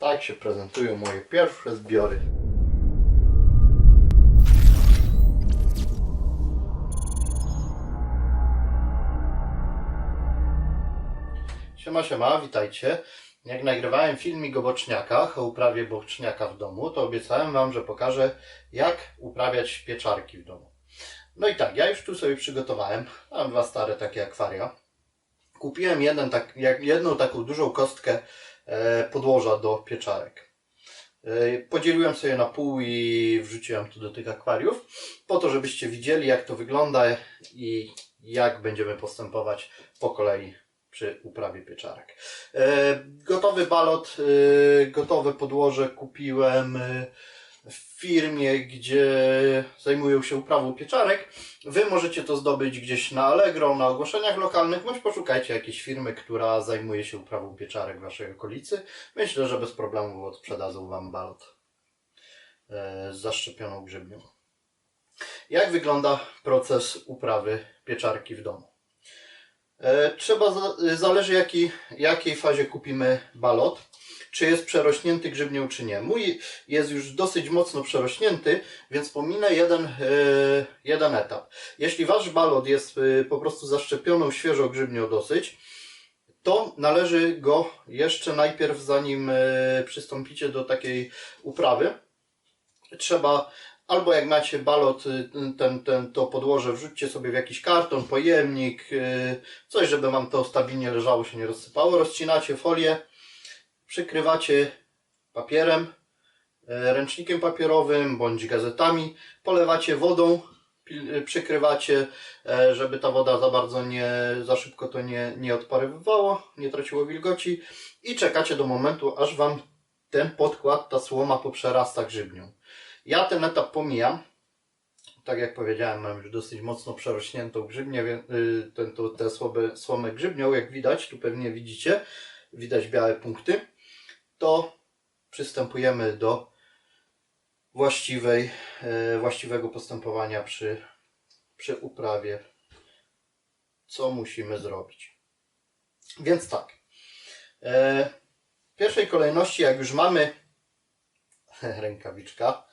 Tak się prezentują moje pierwsze zbiory. Siema, siema, witajcie. Jak nagrywałem filmik o boczniakach, o uprawie boczniaka w domu, to obiecałem Wam, że pokażę, jak uprawiać pieczarki w domu. No i tak, ja już tu sobie przygotowałem. Mam dwa stare takie akwaria. Kupiłem jeden, tak, jedną taką dużą kostkę podłoża do pieczarek. E, podzieliłem sobie na pół i wrzuciłem tu do tych akwariów, po to, żebyście widzieli, jak to wygląda i jak będziemy postępować po kolei przy uprawie pieczarek. E, gotowy balot, e, gotowe podłoże kupiłem e, w firmie, gdzie zajmują się uprawą pieczarek. Wy możecie to zdobyć gdzieś na Allegro, na ogłoszeniach lokalnych, bądź poszukajcie jakiejś firmy, która zajmuje się uprawą pieczarek w waszej okolicy. Myślę, że bez problemu odsprzedadzą wam balot e, z zaszczepioną grzybnią. Jak wygląda proces uprawy pieczarki w domu? E, Trzeba, za- zależy jaki, jakiej fazie kupimy balot, czy jest przerośnięty grzybnią, czy nie. Mój jest już dosyć mocno przerośnięty, więc pominę jeden, e, jeden etap. Jeśli wasz balot jest e, po prostu zaszczepioną świeżą grzybnią dosyć, to należy go jeszcze najpierw, zanim e, przystąpicie do takiej uprawy, trzeba albo jak macie balot, ten, ten, to podłoże wrzućcie sobie w jakiś karton, pojemnik, coś, żeby wam to stabilnie leżało, się nie rozsypało. Rozcinacie folię, przykrywacie papierem, y, ręcznikiem papierowym bądź gazetami, polewacie wodą, y, przykrywacie, e, żeby ta woda za bardzo nie, za szybko to nie, nie odparowywało, nie traciło wilgoci i czekacie do momentu, aż wam ten podkład, ta słoma poprzerasta grzybnią. Ja ten etap pomijam. Tak jak powiedziałem, mam już dosyć mocno przerośniętą grzybnię, y, ten, to, tę słomę, słomę grzybnią, jak widać, tu pewnie widzicie, widać białe punkty, to przystępujemy do właściwej, e, właściwego postępowania przy, przy uprawie. Co musimy zrobić? Więc tak. E, w pierwszej kolejności, jak już mamy rękawiczka,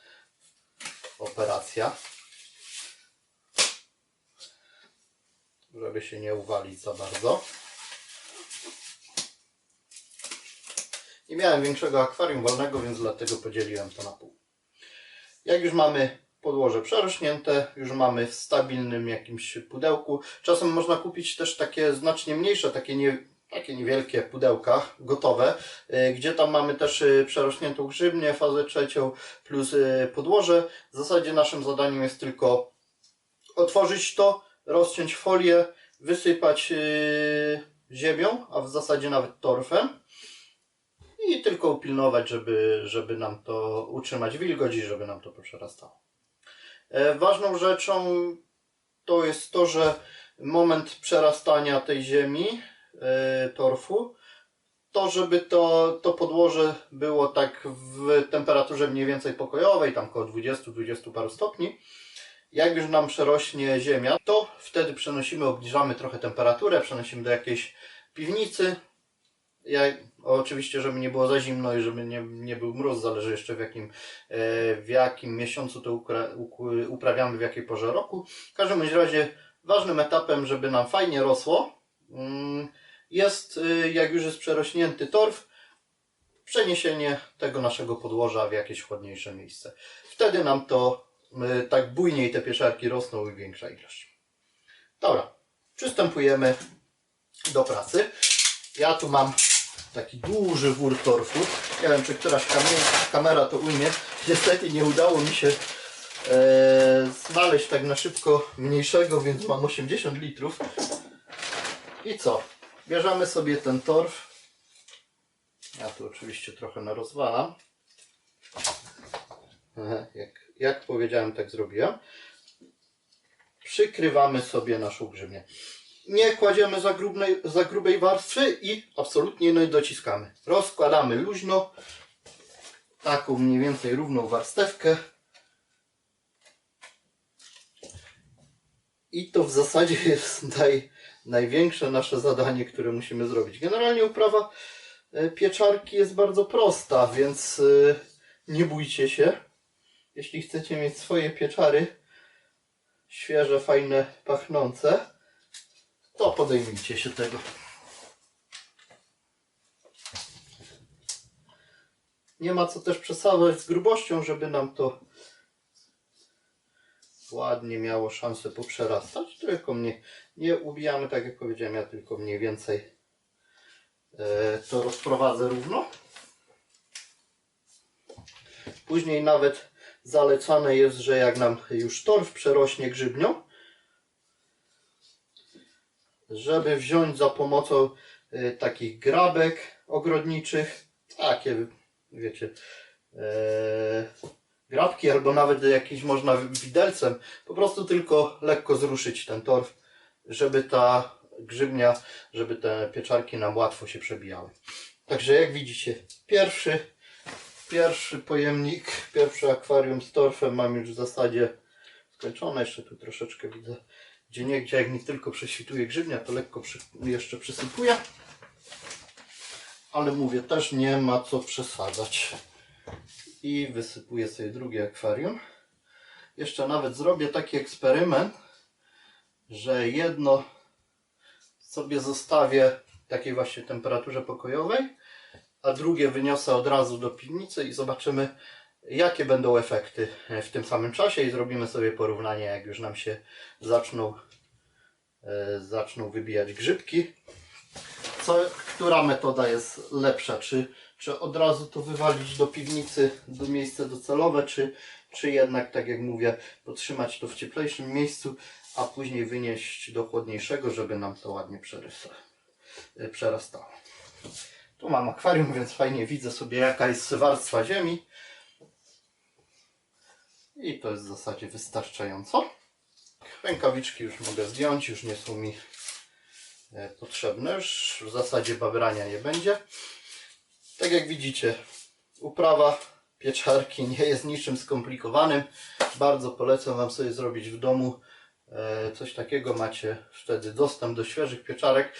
operacja, żeby się nie uwalić za bardzo. Nie miałem większego akwarium wolnego, więc dlatego podzieliłem to na pół. Jak już mamy podłoże przerośnięte, już mamy w stabilnym jakimś pudełku. Czasem można kupić też takie znacznie mniejsze, takie, nie, takie niewielkie pudełka gotowe, y, gdzie tam mamy też y, przerośniętą grzybnię, fazę trzecią plus y, podłoże. W zasadzie naszym zadaniem jest tylko otworzyć to, rozciąć folię, wysypać ziemią, a w zasadzie nawet torfem i tylko upilnować, żeby, żeby nam to utrzymać wilgoć i żeby nam to poprzerastało. E, Ważną rzeczą to jest to, że moment przerastania tej ziemi, e, torfu, to żeby to, to podłoże było tak w temperaturze mniej więcej pokojowej, tam około 20-20 paru stopni. Jak już nam przerośnie ziemia, to wtedy przenosimy, obniżamy trochę temperaturę, przenosimy do jakiejś piwnicy, ja, oczywiście, żeby nie było za zimno i żeby nie, nie był mróz, zależy jeszcze w jakim, e, w jakim miesiącu to uprawiamy, w jakiej porze roku. W każdym razie ważnym etapem, żeby nam fajnie rosło, mm, jest, y, jak już jest przerośnięty torf, przeniesienie tego naszego podłoża w jakieś chłodniejsze miejsce. Wtedy nam to y, tak bujniej te pieczarki rosną i większa ilość. Dobra, przystępujemy do pracy. Ja tu mam taki duży wór torfu. Nie wiem, czy któraś kamera to ujmie. Niestety nie udało mi się e, znaleźć tak na szybko mniejszego, więc mam 80 litrów. I co? Bierzemy sobie ten torf. Ja tu oczywiście trochę narozwalam. Jak, jak powiedziałem, tak zrobiłem. Przykrywamy sobie naszą grzybnię nie kładziemy za, grubnej, za grubej warstwy i absolutnie nie dociskamy. Rozkładamy luźno, taką mniej więcej równą warstewkę. I to w zasadzie jest naj, największe nasze zadanie, które musimy zrobić. Generalnie uprawa e, pieczarki jest bardzo prosta, więc e, nie bójcie się. Jeśli chcecie mieć swoje pieczary świeże, fajne, pachnące, to podejmijcie się tego. Nie ma co też przesadzać z grubością, żeby nam to ładnie miało szansę poprzerastać. Tylko mnie nie ubijamy, tak jak powiedziałem, ja tylko mniej więcej e, to rozprowadzę równo. Później nawet zalecane jest, że jak nam już torf przerośnie grzybnią, żeby wziąć za pomocą e, takich grabek ogrodniczych, takie wiecie, e, grabki albo nawet jakieś można widelcem, po prostu tylko lekko zruszyć ten torf, żeby ta grzybnia, żeby te pieczarki nam łatwo się przebijały. Także jak widzicie, pierwszy, pierwszy pojemnik, pierwsze akwarium z torfem mam już w zasadzie skończone. Jeszcze tu troszeczkę widzę, gdzie nie, gdzie jak mi tylko prześwituje grzybnia, to lekko przy, jeszcze przysypuję. Ale mówię, też nie ma co przesadzać. I wysypuję sobie drugie akwarium. Jeszcze nawet zrobię taki eksperyment, że jedno sobie zostawię w takiej właśnie temperaturze pokojowej, a drugie wyniosę od razu do piwnicy i zobaczymy, jakie będą efekty w tym samym czasie i zrobimy sobie porównanie, jak już nam się zaczną, e, zaczną wybijać grzybki. Co, która metoda jest lepsza? Czy, czy od razu to wywalić do piwnicy, do miejsca docelowe, czy, czy jednak, tak jak mówię, podtrzymać to w cieplejszym miejscu, a później wynieść do chłodniejszego, żeby nam to ładnie e, przerastało. Tu mam akwarium, więc fajnie widzę sobie jaka jest warstwa ziemi. I to jest w zasadzie wystarczająco. Rękawiczki już mogę zdjąć, już nie są mi e, potrzebne. Już w zasadzie babrania nie będzie. Tak jak widzicie, uprawa pieczarki nie jest niczym skomplikowanym. Bardzo polecam Wam sobie zrobić w domu e, coś takiego. Macie wtedy dostęp do świeżych pieczarek.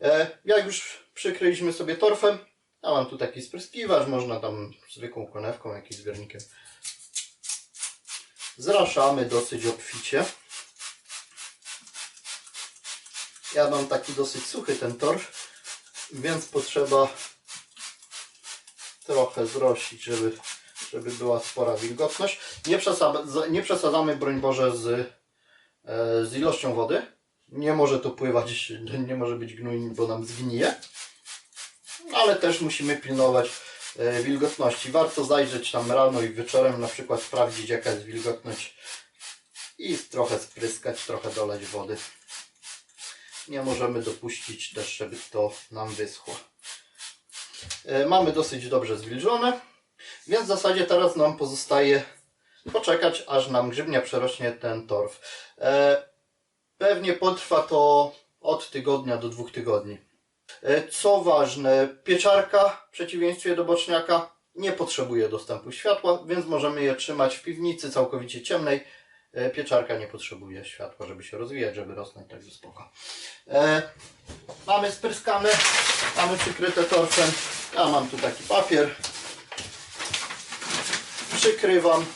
E, Jak już przykryliśmy sobie torfem, a mam tu taki spryskiwacz, można tam zwykłą konewką, jakimś zbiornikiem. Zraszamy dosyć obficie. Ja mam taki dosyć suchy ten torf, więc potrzeba trochę zrosić, żeby, żeby była spora wilgotność. Nie, przesadzamy, nie przesadzamy, broń Boże, z, e, z ilością wody. Nie może to pływać, nie może być gnój, bo nam zgnije. Ale też musimy pilnować wilgotności. Warto zajrzeć tam rano i wieczorem, na przykład sprawdzić jaka jest wilgotność i trochę spryskać, trochę dolać wody. Nie możemy dopuścić też, żeby to nam wyschło. E, Mamy dosyć dobrze zwilżone, więc w zasadzie teraz nam pozostaje poczekać, aż nam grzybnia przerośnie ten torf. E, Pewnie potrwa to od tygodnia do dwóch tygodni. E, Co ważne, pieczarka w przeciwieństwie do boczniaka nie potrzebuje dostępu światła, więc możemy je trzymać w piwnicy całkowicie ciemnej. E, Pieczarka nie potrzebuje światła, żeby się rozwijać, żeby rosnąć, także spoko. E, mamy spryskane, mamy przykryte torfem. Ja mam tu taki papier. Przykrywam.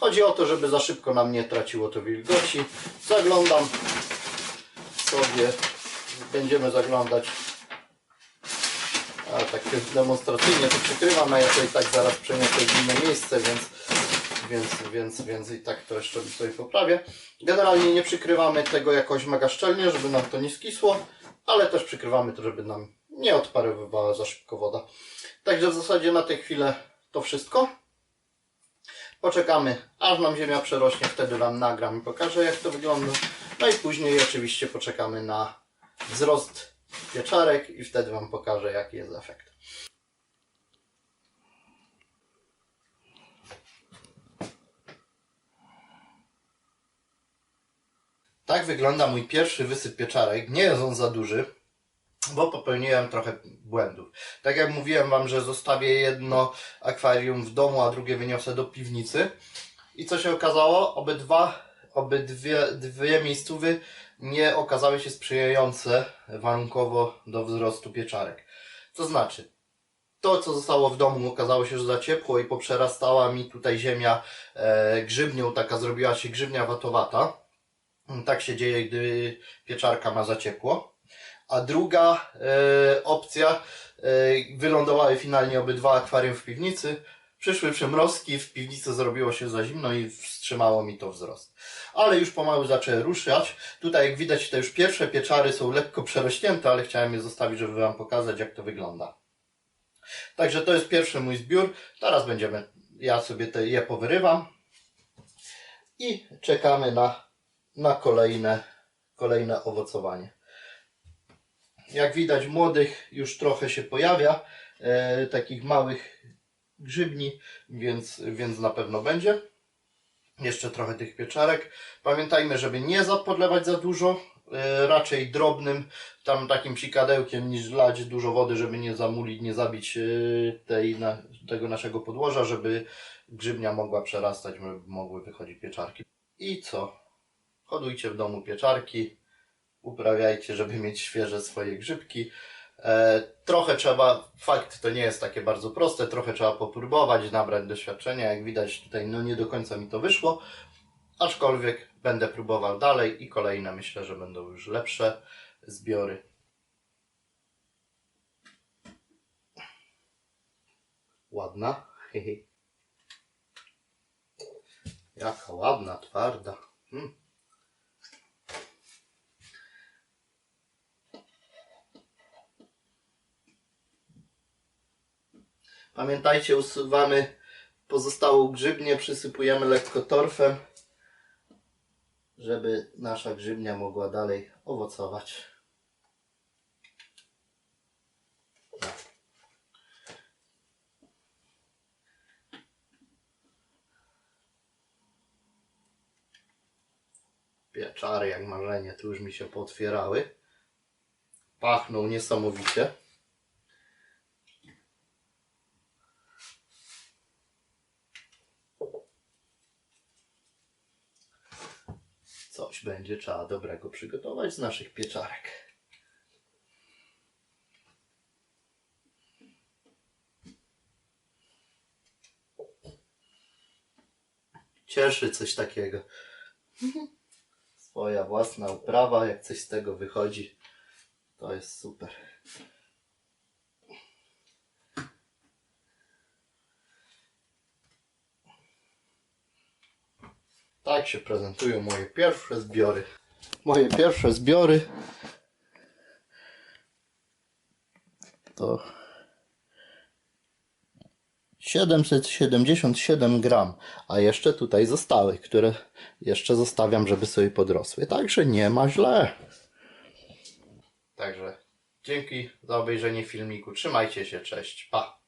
Chodzi o to, żeby za szybko nam nie traciło to wilgoci. Zaglądam sobie, będziemy zaglądać. A tak demonstracyjnie to przykrywam, a ja to i tak zaraz przeniosę w inne miejsce, więc, więc, więc, więc i tak to jeszcze sobie poprawię. Generalnie nie przykrywamy tego jakoś mega szczelnie, żeby nam to nie skisło, ale też przykrywamy to, żeby nam nie odparowywała za szybko woda. Także w zasadzie na tę chwilę to wszystko. Poczekamy, aż nam ziemia przerośnie, wtedy Wam nagram i pokażę jak to wygląda. No i później oczywiście poczekamy na wzrost pieczarek i wtedy Wam pokażę jaki jest efekt. Tak wygląda mój pierwszy wysyp pieczarek. Nie jest on za duży, bo popełniłem trochę błędów. Tak jak mówiłem Wam, że zostawię jedno akwarium w domu, a drugie wyniosę do piwnicy. I co się okazało? Obydwa, obydwie dwie miejscówy nie okazały się sprzyjające warunkowo do wzrostu pieczarek. To znaczy, to co zostało w domu okazało się, że za ciepło i poprzerastała mi tutaj ziemia e, grzybnią, taka zrobiła się grzybnia watowata. Tak się dzieje, gdy pieczarka ma za ciepło. A druga e, opcja, e, wylądowały finalnie obydwa akwarium w piwnicy. Przyszły przymrozki, w piwnicy zrobiło się za zimno i wstrzymało mi to wzrost. Ale już pomału zaczęły ruszać. Tutaj jak widać te już pierwsze pieczary są lekko przerośnięte, ale chciałem je zostawić, żeby Wam pokazać jak to wygląda. Także to jest pierwszy mój zbiór. Teraz będziemy, ja sobie te, je powyrywam i czekamy na, na kolejne, kolejne owocowanie. Jak widać młodych już trochę się pojawia, e, takich małych grzybni, więc, więc na pewno będzie. Jeszcze trochę tych pieczarek. Pamiętajmy, żeby nie zapodlewać za dużo, e, raczej drobnym, tam takim psikadełkiem niż lać dużo wody, żeby nie zamulić, nie zabić e, tej, na, tego naszego podłoża, żeby grzybnia mogła przerastać, mogły wychodzić pieczarki. I co? Hodujcie w domu pieczarki, uprawiajcie, żeby mieć świeże swoje grzybki. E, trochę trzeba, fakt to nie jest takie bardzo proste, trochę trzeba popróbować, nabrać doświadczenia. Jak widać tutaj no nie do końca mi to wyszło, aczkolwiek będę próbował dalej i kolejne myślę, że będą już lepsze zbiory. Ładna. Jaka ładna, twarda. Mm. Pamiętajcie, usuwamy pozostałą grzybnię, przysypujemy lekko torfem, żeby nasza grzybnia mogła dalej owocować. Pieczary jak marzenie, tu już mi się pootwierały. Pachną niesamowicie. Coś będzie trzeba dobrego przygotować z naszych pieczarek. Cieszy coś takiego. Swoja własna uprawa, jak coś z tego wychodzi, to jest super. Tak się prezentują moje pierwsze zbiory. Moje pierwsze zbiory to 777 gram, a jeszcze tutaj zostały, które jeszcze zostawiam, żeby sobie podrosły. Także nie ma źle. Także dzięki za obejrzenie filmiku. Trzymajcie się, cześć, pa.